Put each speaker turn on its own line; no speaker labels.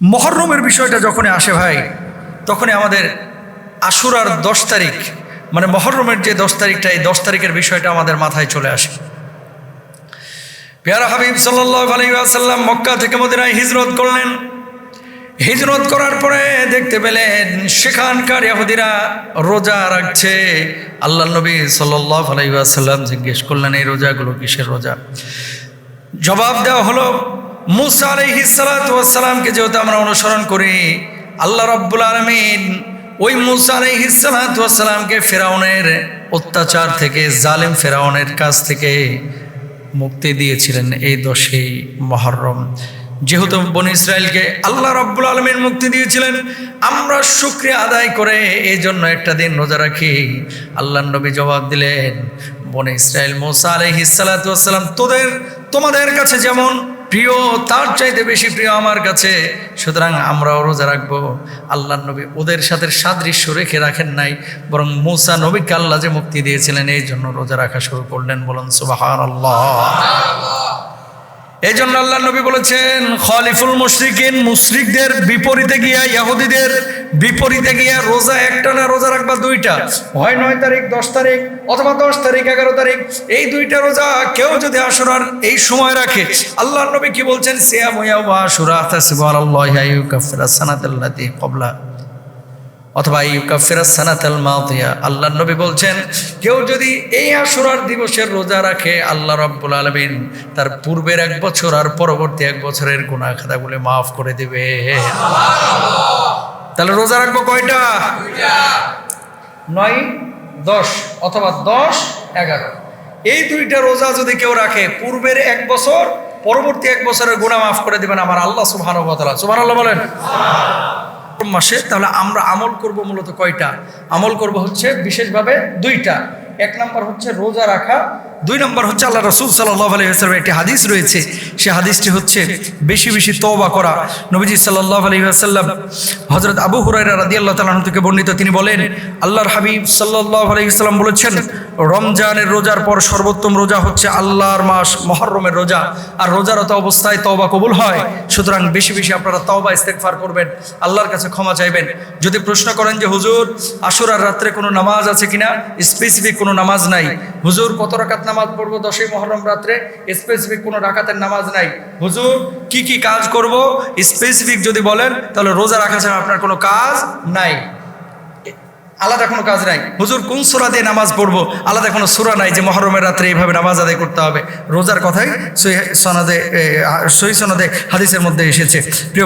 মহরমের বিষয়টা যখনই আসে ভাই, তখনই আমাদের আশুরার দশ তারিখ মানে মহরমের যে দশ তারিখটা, এই দশ তারিখের বিষয়টা আমাদের মাথায় চলে আসে। পেয়ারা হাবিব সাল্লাহ মক্কা থেকে মদিনায় হিজরত করলেন। হিজরত করার পরে দেখতে পেলেন সেখানকার ইহুদিরা রোজা রাখছে। আল্লাহ নবী সাল্লাহ আলাইসাল্লাম জিজ্ঞেস করলেন, এই রোজাগুলো কিসের রোজা? জবাব দেওয়া হলো মুসা আলহিসালামকে যেহেতু আমরা অনুসরণ করি, আল্লাহ রব্বুল আলমিন ওই মুসা আলহিসালামকে ফেরাউনের অত্যাচার থেকে, জালেম ফেরাউনের কাছ থেকে মুক্তি দিয়েছিলেন এই দশই মহরম। যেহেতু বন ইসরায়েলকে আল্লাহ রব্বুল আলমীর মুক্তি দিয়েছিলেন, আমরা শুক্রিয়া আদায় করে এই জন্য একটা দিন রোজা রাখি। আল্লাহ নবী জবাব দিলেন, বনে ইসরায়েল মোসা আলহিসাল্লাম তোদের, তোমাদের কাছে যেমন প্রিয়, তার চাইতে বেশি প্রিয় আমার কাছে, সুতরাং আমরাও রোজা রাখব। আল্লাহ নবী ওদের সাথে সাদৃশ্য রেখে রাখেন নাই, বরং মুসা নবীকে আল্লাহ যে মুক্তি দিয়েছিলেন, এই জন্য রোজা রাখা শুরু করলেন। বলুন সুবাহ আল্লাহ এই জন্য আল্লাহ নবী বলেছেন, খলিফুল মুশরিকিন মুশরিকদের বিপরীতে গিয়া, ইয়াহুদিদের বিপরীতে গিয়া রোজা একটা না রোজা রাখবা দুইটা? হয় নয় তারিখ, দশ তারিখ, অথবা দশ তারিখ, এগারো তারিখ, এই দুইটা রোজা কেউ যদি আসরার এই সময় রাখে আল্লাহ নবী কি বলছেন? সিয়াম ওয়া আশুরা তাসবিহানাল্লাহি আইয়ুকাফিরা সানাতাল্লাতি ক্বাবলা। অথবা ইউকাফিরাস সানাতাল মাতিয়া আল্লাহ নবী বলছেন, কেউ যদি এই আশুরার দিবসের রোজা রাখে, আল্লাহ রব্বুল আলমিন তার পূর্বের এক বছর আর পরবর্তী এক বছরের গুণা খাতাগুলি মাফ করে দিবে। তাহলে রোজা রাখব কয়টা? নয় দশ অথবা দশ এগারো। এই দুইটা রোজা যদি কেউ রাখে পূর্বের এক বছর পরবর্তী এক বছরের গুণা মাফ করে দেবেন আমার আল্লাহ সুবহান সুবহান আল্লাহ বলেন? মাসে তাহলে আমরা আমল করব মূলত কয়টা? আমল করব হচ্ছে বিশেষভাবে দুইটা। এক নম্বর হচ্ছে রোজা রাখা দুই নম্বর হচ্ছে আল্লাহ রসুল সাল্লাহ আলহিহাস্লামের একটি হাদিস রয়েছে। সে হাদিসটি হচ্ছে বেশি বেশি তওবা করা। নবীজি সাল্লাহ আলহিহাস্লাম হজরত আবু হুরাইরা রাদি আল্লাহ তালাহ থেকে বর্ণিত, তিনি বলেন, আল্লাহর হাবিব সাল্লাহ আলহিহাস্লাম বলেছেন, রমজানের রোজার পর সর্বোত্তম রোজা হচ্ছে আল্লাহর মাস মহরমের রোজা। আর রোজারত অবস্থায় তওবা কবুল হয়। সুতরাং বেশি বেশি আপনারা তওবা ইস্তেকফার করবেন, আল্লাহর কাছে ক্ষমা চাইবেন। যদি প্রশ্ন করেন যে, হুজুর আশুরার রাত্রে কোনো নামাজ আছে কিনা? স্পেসিফিক কোনো নামাজ নাই। হুজুর, কত রাকাত নামাজ পড়ব দশই মহরম রাত্রে স্পেসিফিক কোনো রাকাতের নামাজ নাই। হুজুর, কি কি কাজ করব? স্পেসিফিক যদি বলেন, তাহলে রোজা রাখা ছাড়া আপনার কোনো কাজ নাই। আলাদা কোনো কাজ নাই। হুজুর, কোন সুরা দিয়ে নামাজ পড়ব? আলাদা কোনো সুরা নাই যে মহরমের রাত্রে এইভাবে নামাজ আদায় করতে হবে। রোজার কথাই সই সনদে সই সনদে, হাদিসের মধ্যে এসেছে। প্রিয়